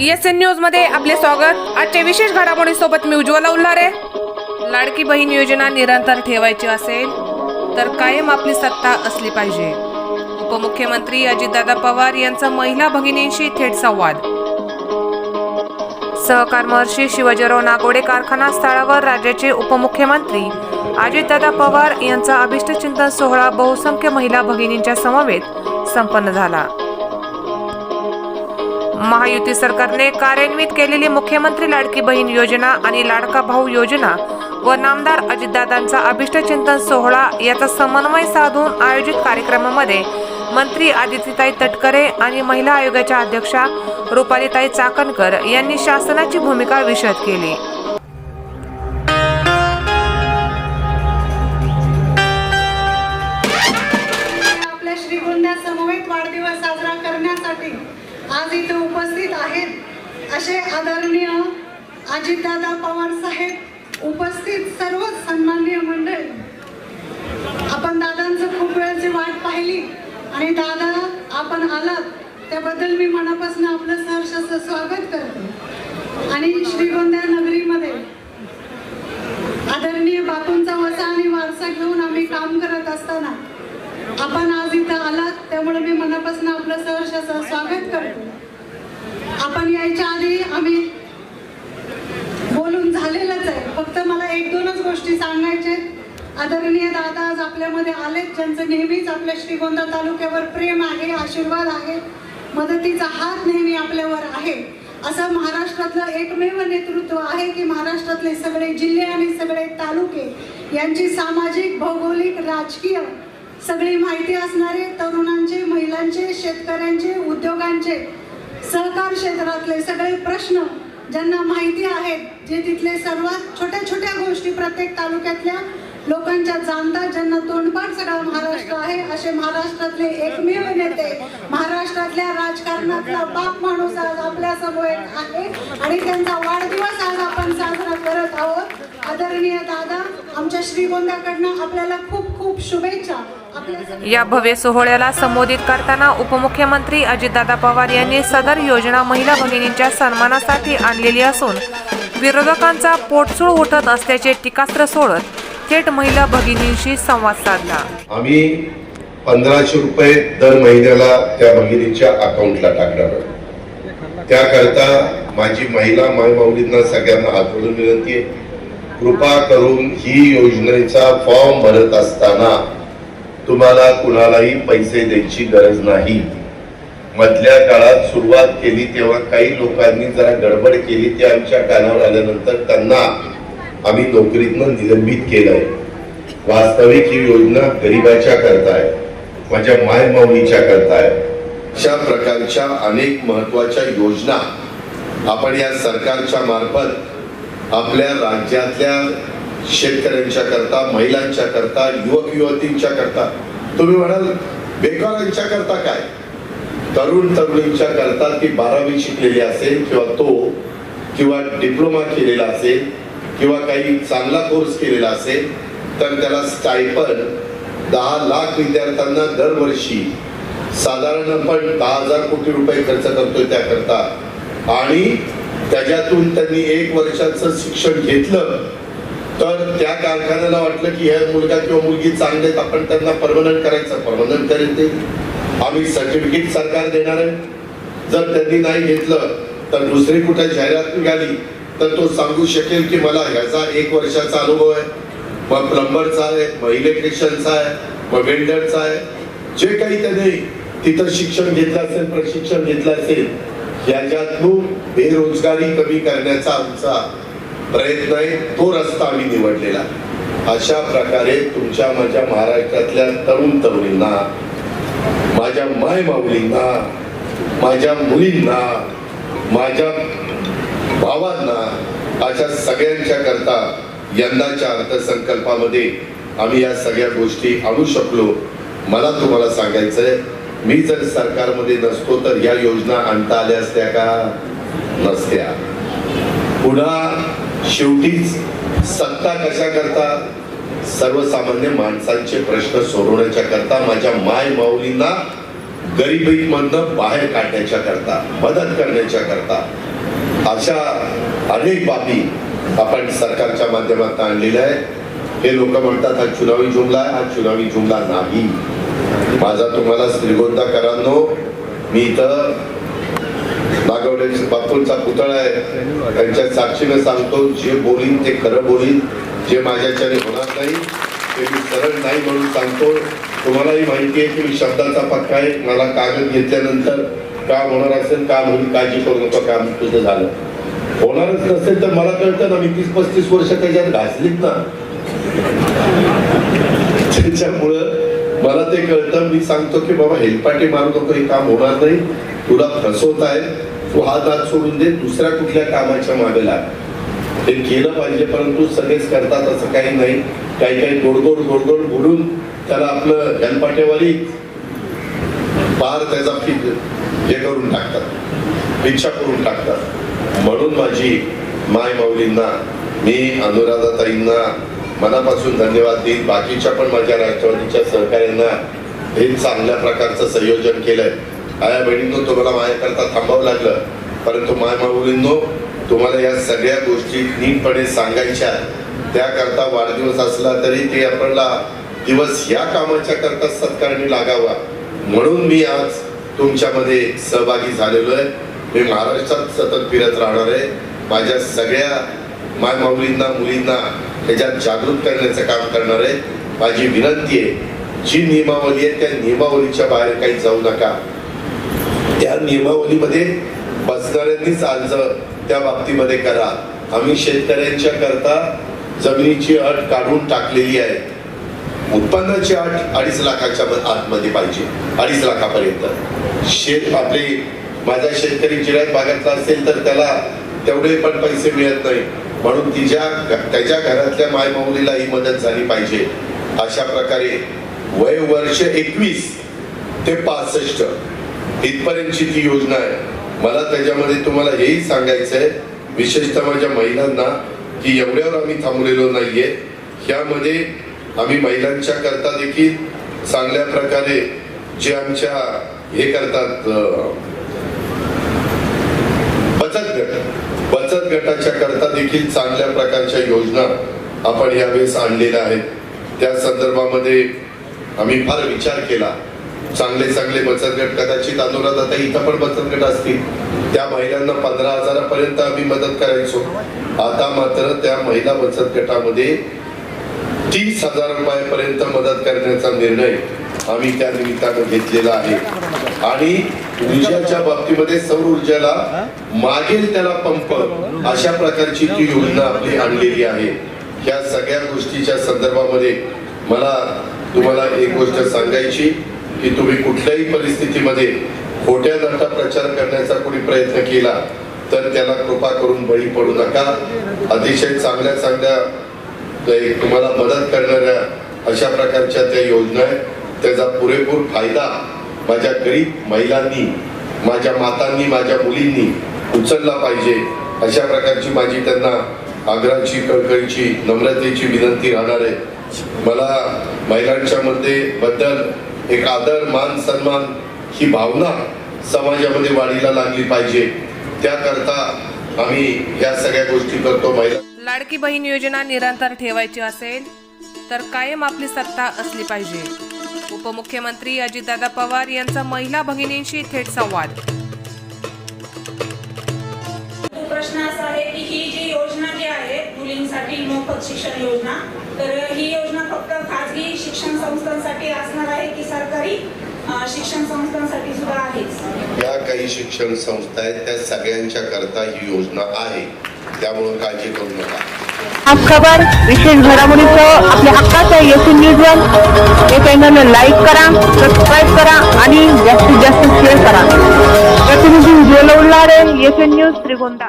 S N न्यूजमध्ये आपले स्वागत. आजच्या विशेष घडामोडी सोबत मी उज्ज्वला उल्हारे. लाडकी बहीण योजना निरंतर ठेवायची असेल तर कायम आपली सत्ता असली पाहिजे. उपमुख्यमंत्री अजितदादा पवार यांचा महिला भगिनींशी थेट संवाद. सहकार महर्षी शिवाजीराव नागोडे कारखाना स्थळावर राज्याचे उपमुख्यमंत्री अजितदादा पवार यांचा अभिष्टचिंतन सोहळा बहुसंख्य महिला भगिनींच्या समवेत संपन्न झाला. महायुती सरकारने कार्यान्वित केलेली मुख्यमंत्री लाडकी बहीण योजना आणि लाडका भाऊ योजना व नामदार अजितदादांचा अभिष्टचिंतन सोहळा याचा समन्वय साधून आयोजित कार्यक्रमामध्ये मंत्री आदित्यताई तटकरे आणि महिला आयोगाच्या अध्यक्षा रुपालीताई चाकणकर यांनी शासनाची भूमिका विशद केली. अजितदादा पवार साहेब उपस्थित सर्व सन्माननीय मंडळी. आपण दादांचं खूप वेळाची वाट पाहिली आणि दादा आपण आलात त्याबद्दल मी मनापासून आपलं सहर्ष स्वागत करते. आणि श्रीगोंद्या नगरीमध्ये आदरणीय बापूंचा वसा आणि वारसा घेऊन आम्ही काम करत असताना आपण आज इथं आलात त्यामुळे मी मनापासून आपलं सहर्ष असं स्वागत करतो. आपण यायच्या आधी आम्ही झालेलंच आहे. फक्त मला एक दोनच गोष्टी सांगायचे आदरणीय दादा आज आपल्यामध्ये आलेत ज्यांचं नेहमीच आपल्या श्रीगोंदा तालुक्यावर प्रेम आहे आशीर्वाद आहे. मदतीचा हात नेहमी आपल्यावर आहे. असं महाराष्ट्रातलं एकमेव नेतृत्व आहे की महाराष्ट्रातले सगळे जिल्हे आणि सगळे तालुके यांची सामाजिक भौगोलिक राजकीय सगळी माहिती असणारे तरुणांचे महिलांचे शेतकऱ्यांचे उद्योगांचे सहकार क्षेत्रातले सगळे प्रश्न ज्यांना माहिती आहेत जे तिथले सर्वात छोट्या छोट्या गोष्टी प्रत्येक तालुक्यातल्या लोकांच्या जाणतात ज्यांना तोंडपाठ सगळा महाराष्ट्र आहे असे महाराष्ट्रातले एकमेव नेते महाराष्ट्रातल्या राजकारणातला बाप माणूस आज आपल्यासमोर आहे आणि त्यांचा वाढ आदरणीय दादा आमच्या श्रीगोंद्याकडनं आपल्याला खूप खूप शुभेच्छा. आपल्या या भव्य सोहळ्याला संबोधित करताना उपमुख्यमंत्री अजितदादा पवार यांनी सदर योजना महिला भगिनींच्या सन्मानासाठी आणलेली असून विरोधकांचा पोटसूळ उठत असल्याचे टीकास्त्र सोडत थेट महिला भगिनींशी संवाद साधला. आम्ही पंधराशे रुपये दर महिन्याला त्या भगिनीच्या अकाउंटला टाकणार आहोत. त्याकरता माझी महिला मायमाऊलींना सगळ्यांना हात जोडून विनंती आहे. कृपा करून ही योजनेचा फॉर्म भरत असताना तुम्हाला कुणालाही पैसे द्यायची गरज नाही. मधल्या काळात सुरुवात केली तेव्हा काही लोकांनी जरा गडबड केली ते आमच्या कानावर आल्यानंतर त्यांना आम्ही नोकरीतनं निलंबित केलंय. वास्तविक ही योजना गरिबाच्या करताय माझ्या माय माऊलीच्या करताय. अशा प्रकारच्या अनेक महत्त्वाच्या योजना आपण या सरकारच्या मार्फत आपल्या राज्यातल्या शेतकऱ्यांच्या करता महिलांच्या करता युवक युवतींच्या करता तुम्ही म्हणाल बेकारांच्या करता काय? तरुण तरुणींच्या करता ती बारावी शिकलेली असेल किंवा तो किंवा डिप्लोमा केलेला असेल किंवा काही चांगला कोर्स केलेला असेल तर त्याला स्टायपन दहा लाख विद्यार्थ्यांना दरवर्षी साधारण आपण दहा हजार कोटी रुपये खर्च करतोय त्याकरता. आणि त्याच्यातून त्यांनी एक वर्षाचं शिक्षण घेतलं तर त्या कारखान्याला वाटलं की ह्या मुलगा किंवा मुलगी चांगले आहेत, आपण त्यांना परमनंट करायचं. परमनंट करेल ते आम्ही सर्टिफिकेट सरकार देणार आहे. जर त्यांनी नाही घेतलं तर दुसरी कुठे जाहिरात निघाली तर तो सांगू शकेल की मला ह्याचा एक वर्षाचा अनुभव आहे. मग प्लंबरचा आहे मग इलेक्ट्रिशियनचा आहे मग वेल्डरचा आहे. जे काही त्याने तिथं शिक्षण घेतलं असेल प्रशिक्षण घेतलं असेल याच्यातून बेरोजगारी कमी करण्याचा आमचा प्रयत्न आहे. तो रस्ता आम्ही निवडलेला. अशा प्रकारे तुमच्या माझ्या महाराष्ट्रातल्या तरुण तरुणींना माझ्या माय माऊलींना माझ्या मुलींना माझ्या भावांना अशा सगळ्यांच्या करता यंदाच्या अर्थसंकल्पामध्ये आम्ही या सगळ्या गोष्टी आणू शकलो. मला तुम्हाला सांगायचं आहे मी जर सरकारमध्ये नसतो तर या योजना आणता आल्या असत्या का? नसत्या. पुन्हा शेवटीच सत्ता कशा करता सर्वसामान्य माणसांचे प्रश्न सोडवण्याच्या करता माझ्या माय माऊलींना गरिबीमधनं बाहेर काढण्याच्या करता मदत करण्याच्या करता. अशा अनेक बाबी आपण सरकारच्या माध्यमातून आणलेल्या आहेत. हे लोक म्हणतात हा चुनावी जुमला आहे हा चुनावी जुमला नाही. माझा तुम्हाला श्रीगोंदा करांनो मी इथं नागवडे बापूंचा पुतळा आहे. त्यांच्या साक्षीने सांगतो जे बोलीन ते खरं बोलीन जे माझ्याच्याने होणार नाही ते मी सरळ नाही म्हणून सांगतो. तुम्हालाही माहिती आहे की मी शब्दाचा पक्का आहे. मला कागद घेतल्यानंतर काम होणार असेल काम होईल काळजी करू नका काम तुझं झालं. होणारच नसेल तर मला कळतं ना मी तीस पस्तीस वर्ष त्याच्यात घासलीत ना. त्याच्यामुळं मला ते कळतं. मी सांगतो की बाबा हेलपाटे मारू नको हे काम होणार नाही. तुला फसवत आहे. तू हा दात सोडून दे. दुसऱ्या कुठल्या कामाच्या मागे लाग. ते केलं पाहिजे परंतु सगळेच करतात असं काही नाही. काही काही गोडगोड गोडगोड बोलून त्याला आपलं हेलपाटेवारी पार त्याचा फी- हे करून टाकतात. इच्छा करून टाकतात. म्हणून माझी माय माऊलींना मी अनुराधाताईंना मनापासून धन्यवाद देईन बाकीच्या पण माझ्या राष्ट्रवादीच्या सहकार्यांना हे चांगल्या प्रकारचं संयोजन केलंय. आया बहिणींनो तुम्हाला माझ्याकरता थांबावं लागलं. परंतु मायमाऊलींनो तुम्हाला या सगळ्या गोष्टी नीटपणे सांगायच्या त्याकरता वाढदिवस असला तरी ते आपल्याला दिवस या कामाच्या करता सत्कारणी लागावा. म्हणून मी आज तुमच्यामध्ये सहभागी झालेलो आहे. मी महाराष्ट्रात सतत फिरत राहणार आहे. माझ्या सगळ्या मायमाऊलींना मुलींना त्याच्यात जागृत करण्याचं काम करणार आहे माझी विनंती आहे जी नियमावली आहे त्या नियमावलीच्या बाहेर काही जाऊ नका. त्या नियमावलीमध्ये बसणाऱ्यांनीच अर्ज त्या बाबतीमध्ये करा. आम्ही शेतकऱ्यांच्या करता जमिनीची अट काढून टाकलेली आहे. उत्पन्नाची अट अडीच लाखाच्या आतमध्ये पाहिजे अडीच लाखापर्यंत. शेत आपले माझा शेतकरी जिरायत भागातला असेल तर त्याला तेवढे पण पैसे मिळत नाही. म्हणून तिच्या त्याच्या घरातल्या मायमाऊलीला ही मदत झाली पाहिजे. अशा प्रकारे वय वर्ष एकवीस ते पासष्ट इथपर्यंतची ती योजना आहे. मला त्याच्यामध्ये तुम्हाला हेही सांगायचं आहे विशेषतः माझ्या महिलांना की एवढ्यावर आम्ही थांबलेलो नाहीये. ह्यामध्ये आम्ही महिलांच्या करता देखील चांगल्या प्रकारे जे आमच्या हे करतात अं, बचत गट बचत गटाच्या करता देखील चांगल्या प्रकारच्या योजना आपण यावेळेस आणलेल्या आहेत. त्या संदर्भामध्ये आम्ही फार विचार केला. चांगले चांगले बचत गट कदाचित अनुराधाता इथं पण बचत गट असतील. त्या महिलांना पंधरा हजारापर्यंत आम्ही मदत करायचो. आता मात्र त्या महिला बचत गटामध्ये तीस हजार रुपयापर्यंत मदत करण्याचा निर्णय आम्ही त्या निमित्तानं घेतलेला आहे. आणि ऊर्जाच्या बाबतीमध्ये सौर ऊर्जाला मागेल त्याला पंप अशा प्रकारची ती योजना आपली आणलेली आहे. या सगळ्या गोष्टीच्या संदर्भामध्ये मला तुम्हाला एक गोष्ट सांगायची की तुम्ही कुठल्याही परिस्थितीमध्ये खोट्या नटा प्रचार करण्याचा कोणी प्रयत्न केला तर त्याला कृपा करून बळी पडू नका. अतिशय चांगल्या चांगल्या तुम्हाला मदत करणाऱ्या अशा प्रकारच्या त्या योजना आहेत. त्याचा पुरेपूर फायदा माझ्या गरीब महिलांनी माझ्या मातांनी माझ्या मुलींनी उचलला पाहिजे. अशा प्रकारची माझी त्यांना आग्रहाची कळकळीची नम्रतेची विनंती राहणार आहे. मला महिलांच्या मध्ये बद्दल एक आदर मान सन्मान ही भावना समाजामध्ये वाढीला लागली पाहिजे. त्याकरता आम्ही या सगळ्या गोष्टी करतो. महिला लाडकी बहीण योजना निरंतर ठेवायची असेल तर कायम आपली सत्ता असली पाहिजे. उपमुख्यमंत्री अजितदादा पवार यांचा महिला भगिनींशी थेट संवाद. प्रश्न असा आहे की ही जी योजना जी आहे मुलींसाठी मोफत शिक्षण योजना तर ही योजना फक्त खाजगी शिक्षण संस्थांसाठी असणार आहे की सरकारी शिक्षण संस्थांसाठी सुद्धा आहेच? या काही शिक्षण संस्था आहेत त्या सगळ्यांच्या करता ही योजना आहे. त्यामुळे काळजी करू नका. आज खबर विशेष घडामोडीसह आपल्या हक्काचं येथील न्यूजवर हे चॅनल लाईक करा सबस्क्राईब करा आणि जास्तीत जास्त शेअर करा. प्रतिनिधी उज्ज्वल उल्हारे येथील न्यूज त्रिगोंदा